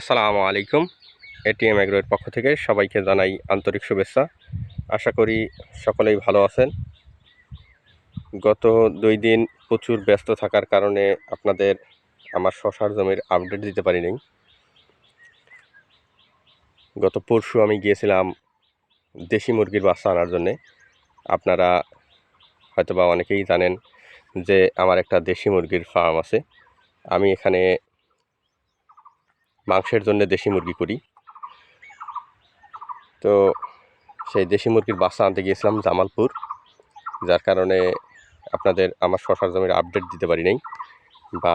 আসসালামু আলাইকুম। এটিএম এগ্রোয়ের পক্ষ থেকে সবাইকে জানাই আন্তরিক শুভেচ্ছা। আশা করি সকলেই ভালো আছেন। গত দুই দিন প্রচুর ব্যস্ত থাকার কারণে আপনাদের আমার শশার জমির আপডেট দিতে পারিনি। গত পরশু আমি গিয়েছিলাম দেশি মুরগির বাচ্চা আনার জন্যে। আপনারা হয়তোবা অনেকেই জানেন যে আমার একটা দেশি মুরগির ফার্ম আছে। আমি এখানে মাংসের জন্য দেশি মুরগি করি। তো সেই দেশি মুরগির বাচ্চা আনতে গিয়েছিলাম জামালপুর, যার কারণে আপনাদের আমার শশার জমির আপডেট দিতে পারি নাই বা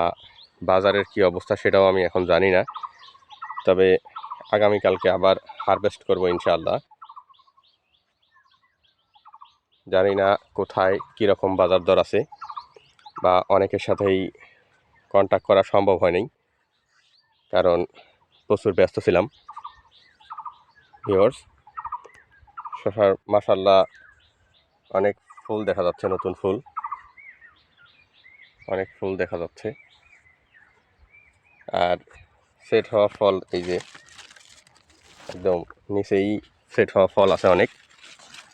বাজারের কি অবস্থা সেটাও আমি এখন জানি না। তবে আগামীকালকে আবার হারভেস্ট করব ইনশাআল্লাহ। জানি না কোথায় কীরকম বাজার দর আছে বা অনেকের সাথেই কন্ট্যাক্ট করা সম্ভব হয়নি কারণ প্রচুর ব্যস্ত ছিলাম। ভিওর্স শশার মাসাল্লাহ অনেক ফুল দেখা যাচ্ছে, নতুন ফুল। অনেক ফুল দেখা যাচ্ছে। আর সেট হওয়া ফল এই যে, একদম নিচেই সেট হওয়া ফল আছে অনেক।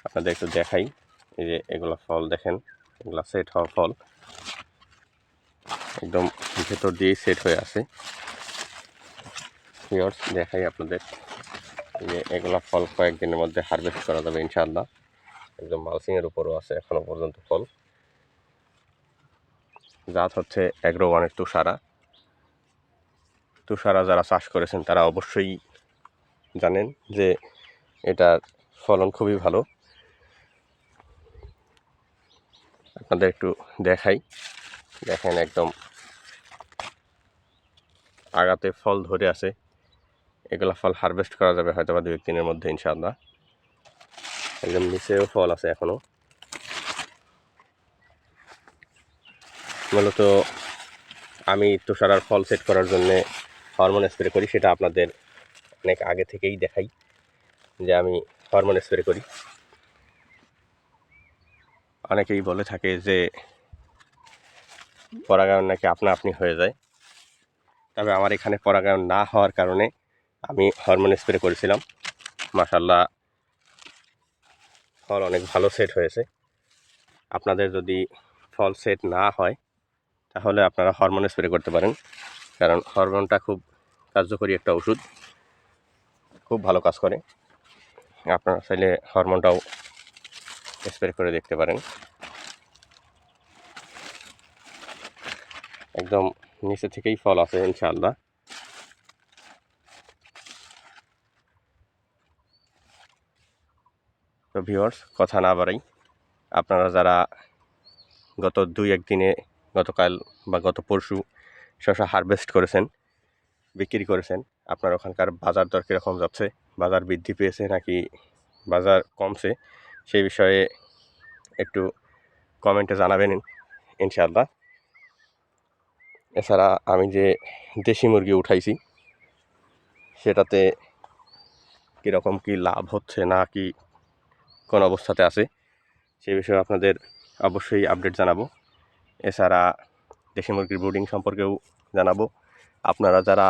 আপনাদের একটু দেখাই। এই যে এগুলো ফল দেখেন, এগুলো সেট হওয়া ফল। একদম ভেতর দিয়েই সেট হয়ে আছে। ভিওর্স দেখাই আপনাদের। যে এগুলো ফল কয়েকদিনের মধ্যে হারভেস্ট করা যাবে, ইনশাআল্লাহ। একদম মালসিংয়ের উপরও আছে এখনও পর্যন্ত ফল। জাত হচ্ছে অ্যাগ্রো ওয়ানের তুষারা। তুষারা যারা চাষ করেছেন, তারা অবশ্যই জানেন যে এটার ফলন খুবই ভালো। আপনাদের একটু দেখাই। দেখেন একদম আগাতে ফল ধরে আছে। এগুলো ফল হারভেস্ট করা যাবে হয়তো বা দু একদিনের মধ্যে, ইনশাআল্লাহ। একদম নিচেও ফল আছে এখনও মূলত আমি তুষারার ফল সেট করার জন্যে হরমোন স্প্রে করি, সেটা আপনাদের অনেক আগে থেকেই দেখাই যে আমি হরমোন স্প্রে করি। অনেকেই বলে থাকে যে পরাগায়ন নাকি আপনা আপনি হয়ে যায়। তবে আমার এখানে পরাগায়ন না হওয়ার কারণে আমি হরমোন স্প্রে করেছিলাম। মাসাল্লাহ ফল অনেক ভালো সেট হয়েছে। আপনাদের যদি ফল সেট না হয়, তাহলে আপনারা হরমোন স্প্রে করতে পারেন। কারণ হরমোনটা খুব কার্যকরী একটা ওষুধ। খুব ভালো কাজ করে। আপনারা চাইলে হরমোনটাও স্প্রে করে দেখতে পারেন। একদম নিচে থেকেই ফল আছে, ইনশাআল্লাহ। তো ভিওয়ার্স কথা না বাড়াই, আপনারা যারা গত দুই একদিনে গতকাল বা গত পরশু শশা হারভেস্ট করেছেন, বিক্রি করেছেন, আপনার ওখানকার বাজার দর কীরকম যাচ্ছে, বাজার বৃদ্ধি পেয়েছে নাকি বাজার কমছে, সেই বিষয়ে একটু কমেন্টে জানাবেন ইনশাআল্লাহ। এছাড়া আমি যে দেশি মুরগি উঠাইছি, সেটাতে কীরকম কী লাভ হচ্ছে না কি কোন অবস্থাতে আছে। সেই বিষয়ে আপনাদের অবশ্যই আপডেট জানাব। এছাড়া দেশি মুরগির ব্রুডিং সম্পর্কেও জানাব। আপনারা যারা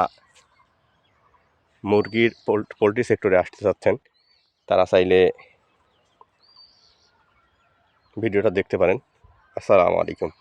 মুরগির পোলট্রি সেক্টরে আসতে চাচ্ছেন, তারা চাইলে ভিডিওটা দেখতে পারেন। আসসালামু আলাইকুম।